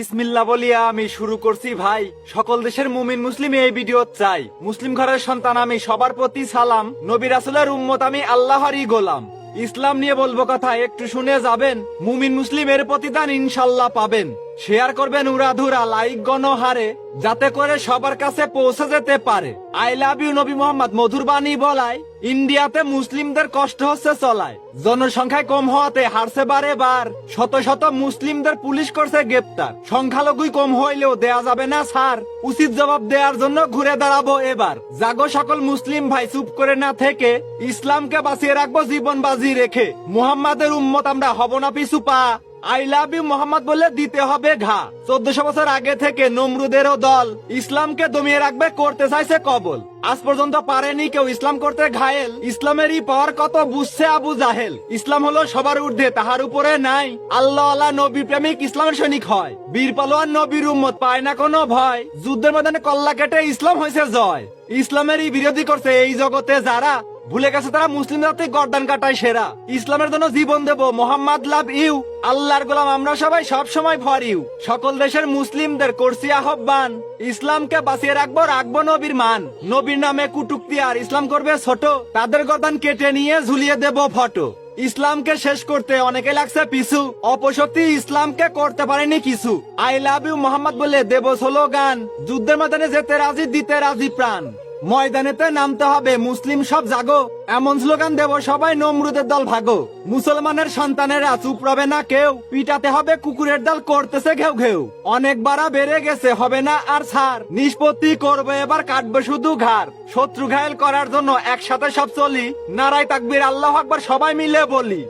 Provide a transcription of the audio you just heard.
বিসমিল্লা বলিয়া আমি শুরু করছি, ভাই। সকল দেশের মুমিন মুসলিম এই ভিডিও চাই মুসলিম ঘরের সন্তান আমি, সবার প্রতি সালাম। নবী রাসুলের উম্মত আমি, আল্লাহরই গোলাম। ইসলাম নিয়ে বলব কথা, একটু শুনে যাবেন? মুমিন মুসলিমের প্রতিদান ইনশাল্লাহ পাবেন। শেয়ার করবেন উড়াধুরা লাইক গণহারে, যাতে করে সবার কাছে পৌঁছে যেতে পারে। আই লাভ ইউ নবী মোহাম্মদ। মধুর বাণী বলায় ইন্ডিয়াতে মুসলিমদের কষ্ট হচ্ছে চলায়। জনসংখ্যায় কম হওয়াতে হারছে বারে বার। শত শত মুসলিমদের পুলিশ করছে গ্রেপ্তার। সংখ্যালঘুই কম হইলেও দেয়া যাবে না স্যার উচিত জবাব দেওয়ার জন্য ঘুরে দাঁড়াবো এবার। জাগো সকল মুসলিম ভাই, চুপ করে না থেকে ইসলামকে বাঁচিয়ে রাখব জীবন বাজি রেখে। মুহাম্মাদের উম্মত আমরা হব না পিছু পা। আই লাভ ইউ মোহাম্মদ বলে দিতে হবে ঘা। চোদ্দশো বছর আগে থেকে নমরুদেরও দল ইসলামকে দমিয়ে রাখবে, করতে চাইছে কবল। আজ পর্যন্ত পারেনি কেউ ইসলাম করতে ঘায়েল। ইসলামেরই পাওয়ার কত বুঝছে আবু জাহেল। ইসলাম হলো সবার ঊর্ধ্বে, তাহার উপরে নাই। আল্লাহ আল্লাহ নবী প্রেমিক ইসলামের সৈনিক হয়। বীর পালোয়ান নবীর উম্মত পায় না কোনো ভয়। যুদ্ধের ময়দানে কল্লা কেটে ইসলাম হয়েছে জয়। ইসলামেরই বিরোধী করছে এই জগতে যারা ভুলে গেছে তারা মুসলিম জাতি গর্দান কাটায় সেরা। ইসলামের জন্য জীবন দেব। Mohammad love you. আল্লাহর গোলাম, আমরা সবাই সব সময় ভর ইউ। সকল দেশের মুসলিমদের করছি আহ্বান। ইসলামকে বাঁচিয়ে রাখব রাখব নবীর মান। নবীর নামে কুটুক্তি আর ইসলাম করবে ছোট। তাদের গর্দান কেটে নিয়ে ঝুলিয়ে দেব ফটো। ইসলামকে শেষ করতে অনেকে লাগছে পিছু। অপশক্তি ইসলামকে করতে পারেনি কিছু। আই লাভ ইউ মোহাম্মদ বলে দেব স্লোগান। যুদ্ধের মাধ্যমে যেতে রাজি, দিতে রাজি প্রাণ। ময়দানেতে নামতে হবে, মুসলিম সব জাগো। এমন স্লোগান দেব, সবাই নমরুদের দল ভাগো। মুসলমানের সন্তানেরা চুপ রবে না কেউ, পিটাতে হবে, কুকুরের দল করতেছে ঘেউ ঘেউ। অনেক বাড়া বেড়ে গেছে, হবে না আর ছাড়। নিষ্পত্তি করবে, এবার কাটবে শুধু ঘাড়। শত্রু ঘায়েল করার জন্য একসাথে সব চলি। নারায় তাকবির, আল্লাহ আকবার, সবাই মিলে বলি।